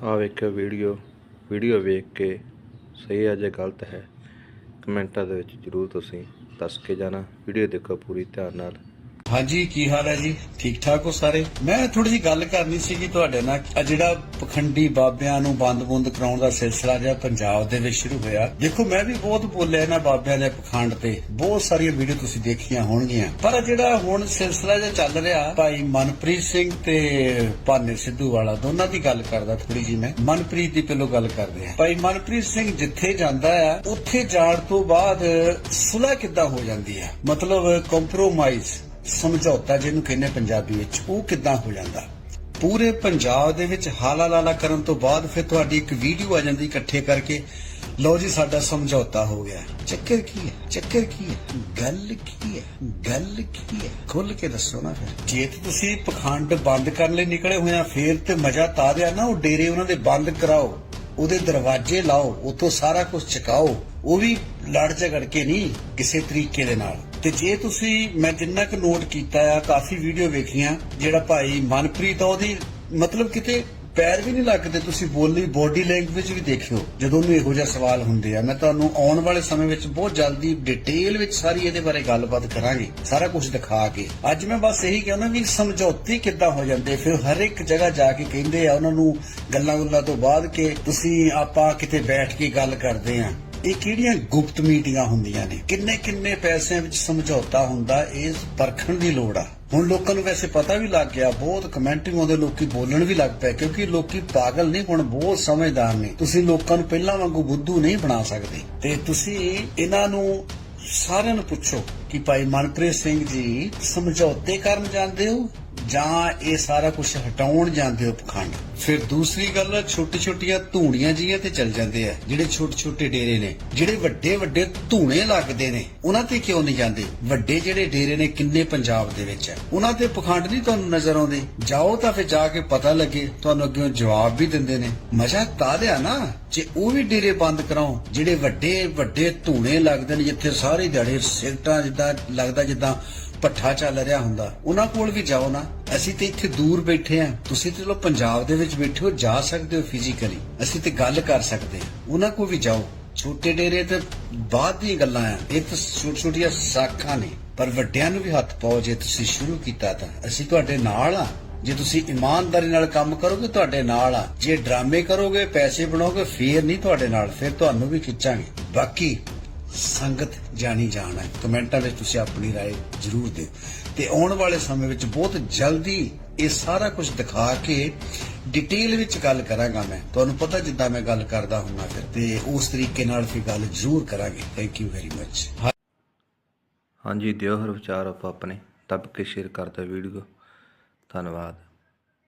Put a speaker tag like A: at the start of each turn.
A: ਆ ਵੇਖਿਓ video video ਵੇਖ ਕੇ ਸਹੀ ਹੈ ਜਾਂ ਗਲਤ ਹੈ, ਕਮੈਂਟਾਂ ਦੇ ਵਿੱਚ ਜਰੂਰ ਤੁਸੀਂ ਦੱਸ ਕੇ ਜਾਣਾ ਵੀਡੀਓ ਦੇਖੋ ਪੂਰੀ ਧਿਆਨ ਨਾਲ।
B: ਹਾਂਜੀ, ਕੀ ਹਾਲ ਹੈ ਜੀ? ਠੀਕ ਠਾਕ ਹੋ ਸਾਰੇ? ਮੈਂ ਥੋੜੀ ਜੀ ਗੱਲ ਕਰਨੀ ਸੀਗੀ ਤੁਹਾਡੇ ਨਾਲ। ਆ ਜਿਹੜਾ ਪਖੰਡੀ ਬਾਬਿਆਂ ਨੂੰ ਬੰਦ-ਬੁੰਦ ਕਰਾਉਣ ਦਾ ਸਿਲਸਿਲਾ ਜਿਹੜਾ ਪੰਜਾਬ ਦੇ ਵਿੱਚ ਸ਼ੁਰੂ ਹੋਇਆ, ਦੇਖੋ ਮੈਂ ਵੀ ਬਹੁਤ ਬੋਲਿਆ ਇਹਨਾਂ ਬਾਬਿਆਂ ਦੇ ਪਖੰਡ ਤੇ। ਬਹੁਤ ਸਾਰੀਆਂ ਵੀਡੀਓ ਤੁਸੀਂ ਦੇਖੀਆਂ ਹੋਣਗੀਆਂ। ਪਰ ਜਿਹੜਾ ਹੁਣ ਸਿਲਸਿਲਾ ਜਿਹਾ ਚੱਲ ਰਿਹਾ, ਭਾਈ ਮਨਪ੍ਰੀਤ ਸਿੰਘ ਤੇ ਭਾਨੇ ਸਿੱਧੂ ਵਾਲਾ, ਦੋਨਾਂ ਦੀ ਗੱਲ ਕਰਦਾ ਥੋੜੀ ਜੀ ਮੈਂ। ਮਨਪ੍ਰੀਤ ਦੀ ਪਹਿਲੋਂ ਗੱਲ ਕਰਦੇ ਆ ਭਾਈ ਮਨਪ੍ਰੀਤ ਸਿੰਘ ਜਿੱਥੇ ਜਾਂਦਾ ਆ, ਉੱਥੇ ਜਾਣ ਤੋਂ ਬਾਅਦ ਸੁਲਹ ਕਿੱਦਾਂ ਹੋ ਜਾਂਦੀ ਹੈ ਮਤਲਬ ਕੰਪਰੋਮਾਈਜ਼ ਸਮਝੌਤਾ ਜਿਹਨੂੰ ਕਹਿੰਦੇ ਪੰਜਾਬੀ ਵਿੱਚ, ਉਹ ਕਿੱਦਾਂ ਹੋ ਜਾਂਦਾ? ਪੂਰੇ ਪੰਜਾਬ ਦੇ ਵਿੱਚ ਹਾਲਾ ਲਾਲਾ ਕਰਨ ਤੋਂ ਬਾਅਦ ਫਿਰ ਤੁਹਾਡੀ ਇੱਕ ਵੀਡੀਓ ਆ ਜਾਂਦੀ ਇਕੱਠੇ ਕਰਕੇ। ਲਓ ਜੀ, ਸਾਡਾ ਸਮਝੌਤਾ ਹੋ ਗਿਆ। ਚੱਕਰ ਕੀ ਹੈ? ਚੱਕਰ ਕੀ ਹੈ? ਗੱਲ ਕੀ ਹੈ? ਗੱਲ ਕੀ ਹੈ? ਖੁੱਲ ਕੇ ਦੱਸੋ ਨਾ ਫਿਰ। ਜੇ ਤੇ ਤੁਸੀਂ ਪਖੰਡ ਬੰਦ ਕਰਨ ਲਈ ਨਿਕਲੇ ਹੋਏ ਫੇਰ ਤੇ ਮਜ਼ਾ ਤਾਂ ਦਿਆ ਨਾ, ਉਹ ਡੇਰੇ ਉਹਨਾਂ ਦੇ ਬੰਦ ਕਰਾਓ। ਉਹਦੇ ਦਰਵਾਜ਼ੇ ਲਾਓ ਉਤੋਂ ਸਾਰਾ ਕੁਝ ਚਕਾਓ। ਉਹ ਵੀ ਲੜ ਝਗੜ ਕੇ ਨਹੀਂ, ਕਿਸੇ ਤਰੀਕੇ ਦੇ ਨਾਲ। ਤੇ ਜੇ ਤੁਸੀਂ, ਮੈਂ ਜਿੰਨਾ ਕੁ ਨੋਟ ਕੀਤਾ ਆ, ਕਾਫੀ ਵੀਡੀਓ ਵੇਖੀਆਂ, ਜਿਹੜਾ ਭਾਈ ਮਨਪ੍ਰੀਤ ਆ, ਉਹਦੀ ਮਤਲਬ ਕਿਤੇ ਪੈਰ ਵੀ ਨਹੀਂ ਲੱਗਦੇ, ਤੁਸੀਂ ਬੋਲੀ ਬੋਡੀ ਲੈਂਗੁਏਜ ਵੀ ਦੇਖਿਓ, ਜਦੋਂ ਉਹਨੂੰ ਇਹੋ ਜਿਹਾ ਸਵਾਲ ਹੁੰਦੇ ਆ। ਮੈਂ ਤੁਹਾਨੂੰ ਆਉਣ ਵਾਲੇ ਸਮੇਂ ਵਿੱਚ ਬਹੁਤ ਜਲਦੀ ਡਿਟੇਲ ਵਿੱਚ ਸਾਰੀ ਇਹਦੇ ਬਾਰੇ ਗੱਲਬਾਤ ਕਰਾਂਗੇ, ਸਾਰਾ ਕੁਝ ਦਿਖਾ ਕੇ। ਅੱਜ ਮੈਂ ਬਸ ਇਹੀ ਕਹਿੰਦਾ ਵੀ ਸਮਝੌਤੇ ਕਿੱਦਾਂ ਹੋ ਜਾਂਦੇ, ਫਿਰ ਹਰ ਇੱਕ ਜਗ੍ਹਾ ਜਾ ਕੇ ਕਹਿੰਦੇ ਆ, ਉਹਨਾਂ ਨੂੰ ਗੱਲਾਂ ਗੁੱਲਾਂ ਤੋਂ ਬਾਅਦ ਕਿ ਤੁਸੀਂ ਆਪਾਂ ਕਿਤੇ ਬੈਠ ਕੇ ਗੱਲ ਕਰਦੇ ਆ। ਇਹ ਕਿਹੜੀਆਂ ਗੁਪਤ ਮੀਟਿੰਗਾਂ ਹੁੰਦੀਆਂ ਨੇ? ਕਿੰਨੇ ਕਿੰਨੇ ਪੈਸਿਆਂ ਵਿੱਚ ਸਮਝੌਤਾ ਹੁੰਦਾ ਇਸ ਪਰਖਣ ਦੀ ਲੋੜ ਆ। ਹੁਣ ਲੋਕਾਂ ਨੂੰ ਵੈਸੇ ਪਤਾ ਵੀ ਲੱਗ ਗਿਆ, ਬਹੁਤ ਕਮੈਂਟਿੰਗ ਆਉਂਦੇ ਲੋਕੀ ਬੋਲਣ ਵੀ ਲੱਗ ਪਏ, ਕਿਉਂਕਿ ਲੋਕੀ ਪਾਗਲ ਨਹੀਂ ਹੁਣ ਬਹੁਤ ਸਮਝਦਾਰ ਨੇ। ਤੁਸੀਂ ਲੋਕਾਂ ਨੂੰ ਪਹਿਲਾਂ ਵਾਂਗੂ ਬੁੱਧੂ ਨਹੀਂ ਬਣਾ ਸਕਦੇ। ਤੇ ਤੁਸੀਂ ਇਹਨਾਂ ਨੂੰ ਸਾਰਿਆਂ ਨੂੰ ਪੁੱਛੋ ਕਿ ਭਾਈ ਮਨਪ੍ਰੀਤ ਸਿੰਘ ਜੀ ਸਮਝੌਤੇ ਕਰਨ ਜਾਂਦੇ ਹੋ? ਜਾਂ ਇਹ ਸਾਰਾ ਕੁਝ ਹਟਾਉਣ ਜਾਂਦੇ ਹੋ ਪਖੰਡ? ਫਿਰ ਦੂਸਰੀ ਗੱਲ ਛੋਟੀ ਛੋਟੀਆਂ ਧੂਣੀਆਂ ਜੀਆਂ ਤੇ ਚੱਲ ਜਾਂਦੇ ਆ, ਜਿਹੜੇ ਛੋਟੇ ਛੋਟੇ ਡੇਰੇ ਨੇ, ਜਿਹੜੇ ਵੱਡੇ ਵੱਡੇ ਧੂਣੇ ਲੱਗਦੇ ਨੇ, ਉਹਨਾਂ ਤੇ ਕਿਉਂ ਨਹੀਂ ਜਾਂਦੇ? ਵੱਡੇ ਜਿਹੜੇ ਡੇਰੇ ਨੇ ਕਿੰਨੇ ਪੰਜਾਬ ਦੇ ਵਿੱਚ ਹੈ ਉਹਨਾਂ ਤੇ ਪਖੰਡ ਨਹੀਂ ਤੁਹਾਨੂੰ ਨਜ਼ਰ ਆਉਂਦੇ? ਜਾਓ ਤਾਂ ਫਿਰ ਜਾ ਕੇ ਪਤਾ ਲੱਗੇ, ਤੁਹਾਨੂੰ ਅੱਗੇ ਜਵਾਬ ਵੀ ਦਿੰਦੇ ਨੇ। ਮਜ਼ਾ ਤਾਂ ਲਿਆ ਨਾ, ਜੇ ਉਹ ਵੀ ਡੇਰੇ ਬੰਦ ਕਰਾਓ ਜਿਹੜੇ ਵੱਡੇ ਵੱਡੇ ਧੂਣੇ ਲੱਗਦੇ ਨੇ, ਜਿੱਥੇ ਸਾਰੇ ਦਿਹਾੜੇ ਸਿਗਟਾਂ ਜਿੱਦਾਂ ਲੱਗਦਾ ਜਿੱਦਾਂ ਪੱਠਾ ਚੱਲ ਰਿਹਾ ਹੁੰਦਾ। ਉਹਨਾਂ ਕੋਲ ਵੀ ਜਾਓ ਨਾ। ਅਸੀਂ ਤੇ ਇੱਥੇ ਦੂਰ ਬੈਠੇ ਆ। ਤੁਸੀਂ ਤੇ ਚਲੋ ਪੰਜਾਬ ਦੇ ਵਿੱਚ ਬੈਠੇ ਹੋ, ਜਾ ਸਕਦੇ ਹੋ ਫਿਜ਼ੀਕਲੀ ਅਸੀਂ ਤੇ ਗੱਲ ਕਰ ਸਕਦੇ ਹਾਂ ਉਹਨਾਂ ਕੋਲ ਵੀ ਜਾਓ। ਛੋਟੇ ਡੇਰੇ ਤੇ ਬਾਅਦ ਦੀਆਂ ਗੱਲਾਂ ਆ। ਇਹ ਤਾਂ ਛੋਟੀ ਛੋਟੀਆਂ ਸਾਖਾਂ ਨੇ। ਪਰ ਵੱਡਿਆਂ ਨੂੰ ਵੀ ਹੱਥ ਪਾਓ ਜੇ ਤੁਸੀਂ ਸ਼ੁਰੂ ਕੀਤਾ ਤਾਂ। ਅਸੀਂ ਤੁਹਾਡੇ ਨਾਲ ਆ। ਜੇ ਤੁਸੀਂ ਇਮਾਨਦਾਰੀ ਨਾਲ ਕੰਮ ਕਰੋਗੇ, ਤੁਹਾਡੇ ਨਾਲ ਆ। ਜੇ ਡਰਾਮੇ ਕਰੋਗੇ, ਪੈਸੇ ਬਣਾਓਗੇ, ਫੇਰ ਨਹੀਂ ਤੁਹਾਡੇ ਨਾਲ। ਫੇਰ ਤੁਹਾਨੂੰ ਵੀ ਖਿੱਚਾਂਗੇ। ਬਾਕੀ ਸੰਗਤ ਜਾਣੀ ਜਾਣ ਹੈ ਕਮੈਂਟਾਂ ਵਿੱਚ ਤੁਸੀਂ ਆਪਣੀ رائے ਜ਼ਰੂਰ ਦਿਓ ਤੇ ਆਉਣ ਵਾਲੇ ਸਮੇਂ ਵਿੱਚ ਬਹੁਤ ਜਲਦੀ ਇਹ ਸਾਰਾ ਕੁਝ ਦਿਖਾ ਕੇ ਡਿਟੇਲ ਵਿੱਚ ਗੱਲ ਕਰਾਂਗਾ ਮੈਂ ਤੁਹਾਨੂੰ ਪਤਾ ਜਿੱਦਾਂ ਮੈਂ ਗੱਲ ਕਰਦਾ ਹੁੰਨਾ ਫਿਰ ਤੇ ਉਸ ਤਰੀਕੇ ਨਾਲ ਫਿਰ ਗੱਲ ਜ਼ਰੂਰ ਕਰਾਂਗੇ ਥੈਂਕ ਯੂ ਵੈਰੀ ਮੱਚ
A: ਹਾਂਜੀ ਦਿਓ ਹਰ ਵਿਚਾਰ ਆਪੋ ਆਪਣੇ ਦੱਬ ਕੇ ਸ਼ੇਅਰ ਕਰਦਾ ਵੀਡੀਓ ਧੰਨਵਾਦ